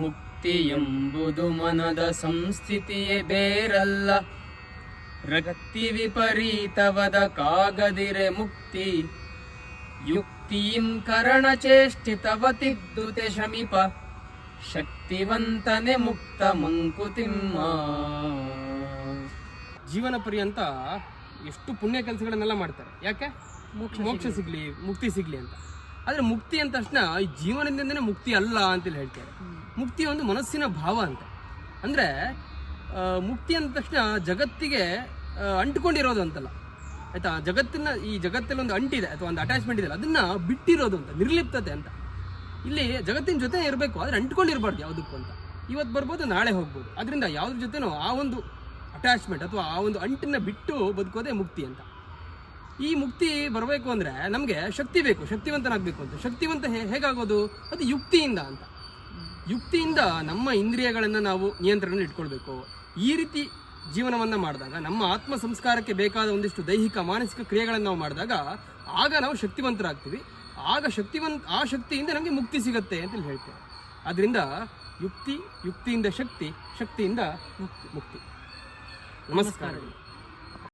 ಮುಕ್ತಿ ಎಂಬುದು ಮನದ ಸಂಸ್ಥಿತಿಯೇ ಬೇರಲ್ಲ. ರಕ್ತಿ ವಿಪರೀತವದ ಕಾಗದಿರೆ ಮುಕ್ತಿ. ಯುಕ್ತಿಂ ಕರಣಚೇಷ್ಟಿತವತಿದ್ದುತೆ ಶಮಿಪ. ಶಕ್ತಿವಂತನೆ ಮುಕ್ತ ಮಂಕುತಿಮ್ಮ. ಜೀವನ ಪರ್ಯಂತ ಎಷ್ಟು ಪುಣ್ಯ ಕೆಲಸಗಳನ್ನೆಲ್ಲ ಮಾಡ್ತಾರೆ. ಯಾಕೆ? ಮೋಕ್ಷ ಸಿಗ್ಲಿ. ಮುಕ್ತಿ ಸಿಗ್ಲಿ ಅಂತ. ಆದ್ರೆ ಮುಕ್ತಿ ಅಂದ ತಕ್ಷಣ ಈ ಜೀವನದಿಂದನೇ ಮುಕ್ತಿ ಅಲ್ಲ ಅಂತೇಳಿ ಹೇಳ್ತಾರೆ. ಮುಕ್ತಿ ಒಂದು ಮನಸ್ಸಿನ ಭಾವ ಅಂತ. ಅಂದರೆ ಮುಕ್ತಿ ಅಂದ ತಕ್ಷಣ ಜಗತ್ತಿಗೆ ಅಂಟ್ಕೊಂಡಿರೋದು ಅಂತಲ್ಲ. ಆಯಿತಾ? ಜಗತ್ತಿನ, ಈ ಜಗತ್ತಲ್ಲಿ ಒಂದು ಅಂಟಿದೆ, ಅಥವಾ ಒಂದು ಅಟ್ಯಾಚ್ಮೆಂಟ್ ಇದೆ ಅದನ್ನ ಬಿಟ್ಟಿರೋದು ಅಂತ, ನಿರ್ಲಿಪ್ತತೆ ಅಂತ. ಇಲ್ಲಿ ಜಗತ್ತಿನ ಜೊತೆ ಇರಬೇಕು, ಆದರೆ ಅಂಟ್ಕೊಂಡಿರಬಾರ್ದು ಯಾವುದಕ್ಕೂ ಅಂತ. ಇವತ್ತು ಬರ್ಬೋದು, ನಾಳೆ ಹೋಗ್ಬೋದು. ಅದರಿಂದ ಯಾವ್ದ್ರ ಜೊತೆನೂ ಆ ಒಂದು ಅಟ್ಯಾಚ್ಮೆಂಟ್ ಅಥವಾ ಆ ಒಂದು ಅಂಟನ್ನ ಬಿಟ್ಟು ಬದುಕೋದೇ ಮುಕ್ತಿ ಅಂತ. ಈ ಮುಕ್ತಿ ಬರಬೇಕು ಅಂದ್ರೆ ನಮಗೆ ಶಕ್ತಿ ಬೇಕು, ಶಕ್ತಿವಂತನಾಗಬೇಕು ಅಂತ. ಶಕ್ತಿವಂತ ಹೇಗಾಗೋದು? ಅದು ಯುಕ್ತಿಯಿಂದ ಅಂತ. ಯುಕ್ತಿಯಿಂದ ನಮ್ಮ ಇಂದ್ರಿಯಗಳನ್ನು ನಾವು ನಿಯಂತ್ರಣ ಇಟ್ಕೊಳ್ಬೇಕು. ಈ ರೀತಿ ಜೀವನವನ್ನು ಮಾಡಿದಾಗ, ನಮ್ಮ ಆತ್ಮ ಸಂಸ್ಕಾರಕ್ಕೆ ಬೇಕಾದ ಒಂದಿಷ್ಟು ದೈಹಿಕ, ಮಾನಸಿಕ ಕ್ರಿಯೆಗಳನ್ನು ನಾವು ಮಾಡಿದಾಗ, ಆಗ ನಾವು ಶಕ್ತಿವಂತರಾಗ್ತೀವಿ. ಆಗ ಶಕ್ತಿವಂತ, ಆ ಶಕ್ತಿಯಿಂದ ನಮಗೆ ಮುಕ್ತಿ ಸಿಗುತ್ತೆ ಅಂತ ಹೇಳ್ತೇವೆ ಅದರಿಂದ ಯುಕ್ತಿ, ಯುಕ್ತಿಯಿಂದ ಶಕ್ತಿ, ಶಕ್ತಿಯಿಂದ ಮುಕ್ತಿ ಮುಕ್ತಿ. ನಮಸ್ಕಾರಗಳು.